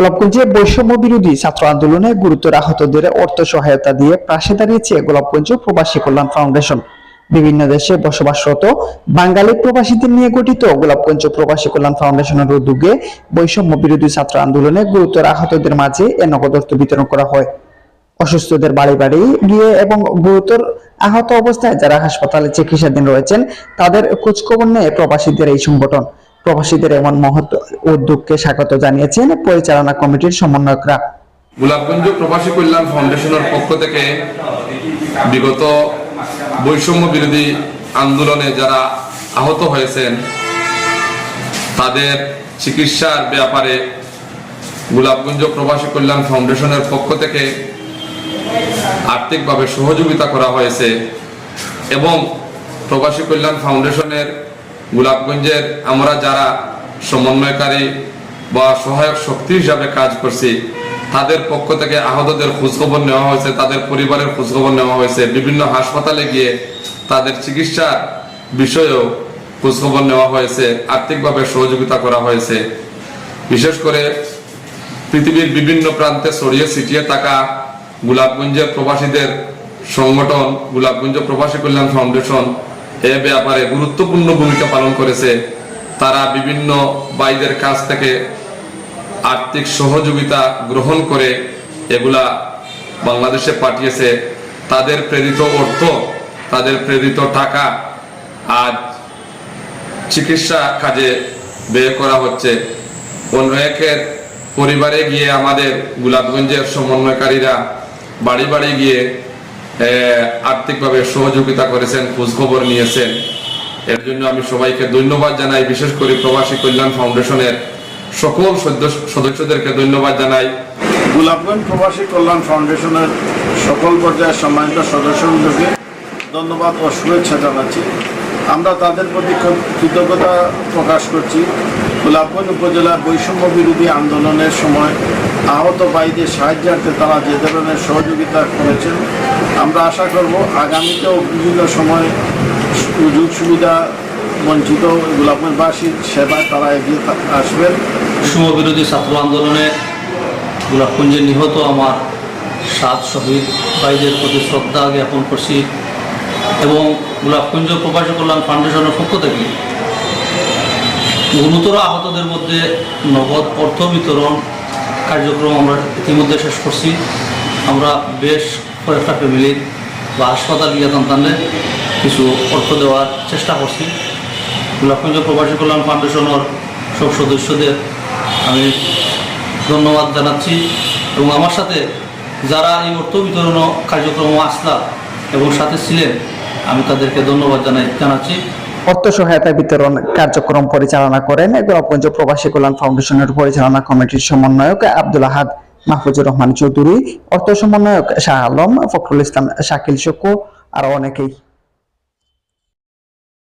গোলাপগঞ্জে বৈষম্য বিরোধী ছাত্র আন্দোলনে গুরুতর আহতদের অর্থ সহায়তা দিয়ে পাশে দাঁড়িয়েছে গোলাপগঞ্জ প্রবাসী কল্যাণ ফাউন্ডেশন। বিভিন্ন দেশে বসবাসরত বাঙালি প্রবাসীদের নিয়ে গঠিত গোলাপগঞ্জ প্রবাসী কল্যাণ ফাউন্ডেশনের উদ্যোগে বৈষম্য বিরোধী ছাত্র আন্দোলনে গুরুতর আহতদের মাঝে এ নগদ অর্থ বিতরণ করা হয়। অসুস্থদের বাড়ি বাড়ি গিয়ে এবং গুরুতর আহত অবস্থায় যারা হাসপাতালে চিকিৎসাধীন রয়েছেন, তাদের খোঁজখবর নেয় প্রবাসীদের এই সংগঠন। প্রবাসীদের এমন মহৎ উদ্যোগকে স্বাগত জানিয়েছেন পরিচালনা কমিটির সমন্বয়করা। গোলাপগঞ্জ প্রবাসী কল্যাণ ফাউন্ডেশনের পক্ষ থেকে বিগত বৈষম্য বিরোধী আন্দোলনে যারা আহত হয়েছেন, তাদের চিকিৎসার ব্যাপারে গোলাপগঞ্জ প্রবাসী কল্যাণ ফাউন্ডেশনের পক্ষ থেকে আর্থিকভাবে সহযোগিতা করা হয়েছে এবং প্রবাসী কল্যাণ ফাউন্ডেশনের গোলাপগঞ্জের আমরা যারা সমন্বয়কারী বা সহায়ক শক্তি হিসাবে কাজ করছি, তাদের পক্ষ থেকে আহতদের খোঁজখবর নেওয়া হয়েছে, তাদের পরিবারের খোঁজখবর নেওয়া হয়েছে, বিভিন্ন হাসপাতালে গিয়ে তাদের চিকিৎসার বিষয়েও খোঁজখবর নেওয়া হয়েছে, আর্থিকভাবে সহযোগিতা করা হয়েছে। বিশেষ করে পৃথিবীর বিভিন্ন প্রান্তে ছড়িয়ে ছিটিয়ে থাকা গোলাপগঞ্জের প্রবাসীদের সংগঠন, গোলাপগঞ্জ প্রবাসী কল্যাণ ফাউন্ডেশন এ ব্যাপারে গুরুত্বপূর্ণ ভূমিকা পালন করেছে। তারা বিভিন্ন বাইদের কাছ থেকে আর্থিক সহযোগিতা গ্রহণ করে এগুলা বাংলাদেশে পাঠিয়েছে। তাদের প্রেরিত অর্থ, তাদের প্রেরিত টাকা আজ চিকিৎসা কাজে ব্যয় করা হচ্ছে। অন্য একের পরিবারে গিয়ে আমাদের গোলাপগঞ্জের সমন্বয়কারীরা বাড়ি বাড়ি গিয়ে আর্থিকভাবে সহযোগিতা করেছেন, খোঁজখবর নিয়েছেন। এর জন্য আমি সবাইকে ধন্যবাদ জানাই, বিশেষ করে প্রবাসী কল্যাণ ফাউন্ডেশনের সকল সদস্য- সদস্যদেরকে ধন্যবাদ জানাই। গোলাপগঞ্জ প্রবাসী কল্যাণ ফাউন্ডেশনের সকল পর্যায়ের সম্মানিত সদস্যবৃন্দকে ধন্যবাদ ও শুভেচ্ছা জানাচ্ছি। আমরা তাদের প্রতি কৃতজ্ঞতা প্রকাশ করছি। গোলাপগঞ্জ উপজেলার বৈষম্য বিরোধী আন্দোলনের সময় আহত ভাইদের সাহায্যার্থে তারা যে ধরনের সহযোগিতা করেছেন, আমরা আশা করব আগামীতেও বিভিন্ন সময় সুযোগ সুবিধা বঞ্চিত গোলাপগঞ্জবাসীর সেবায় তারা এগিয়ে আসবেন। বৈষম্য বিরোধী ছাত্র আন্দোলনে গোলাপকুঞ্জে নিহত আমার সাত শহীদ ভাইদের প্রতি শ্রদ্ধা জ্ঞাপন করছি এবং গোলাপকুঞ্জ প্রবাসী কল্যাণ ফাউন্ডেশনের পক্ষ থেকে গুরুতর আহতদের মধ্যে নগদ অর্থ বিতরণ কার্যক্রম আমরা ইতিমধ্যে শেষ করছি। আমরা বেশ কয়েকটা ফ্যামিলির বা হাসপাতাল গিয়ে সন্তানদের কিছু অর্থ দেওয়ার চেষ্টা করছি। গোলাপগঞ্জ প্রবাসী কল্যাণ ফাউন্ডেশনের সব সদস্যদের আমি ধন্যবাদ জানাচ্ছি এবং আমার সাথে যারা এই অর্থ বিতরণ কার্যক্রম আসলা এবং সাথে ছিলেন, আমি তাদেরকে ধন্যবাদ জানাই জানাচ্ছি। অর্থ সহায়তা বিতরণ কার্যক্রম পরিচালনা করেন গোলাপগঞ্জ প্রবাসী কল্যাণ ফাউন্ডেশনের পরিচালনা কমিটির সমন্বয়ক আব্দুল আহাদ মাহফুজুর রহমান চৌধুরী, অর্থ সমন্বয়ক শাহ আলম, ফখরুল ইসলাম শাকিল শকু, আরও অনেকেই।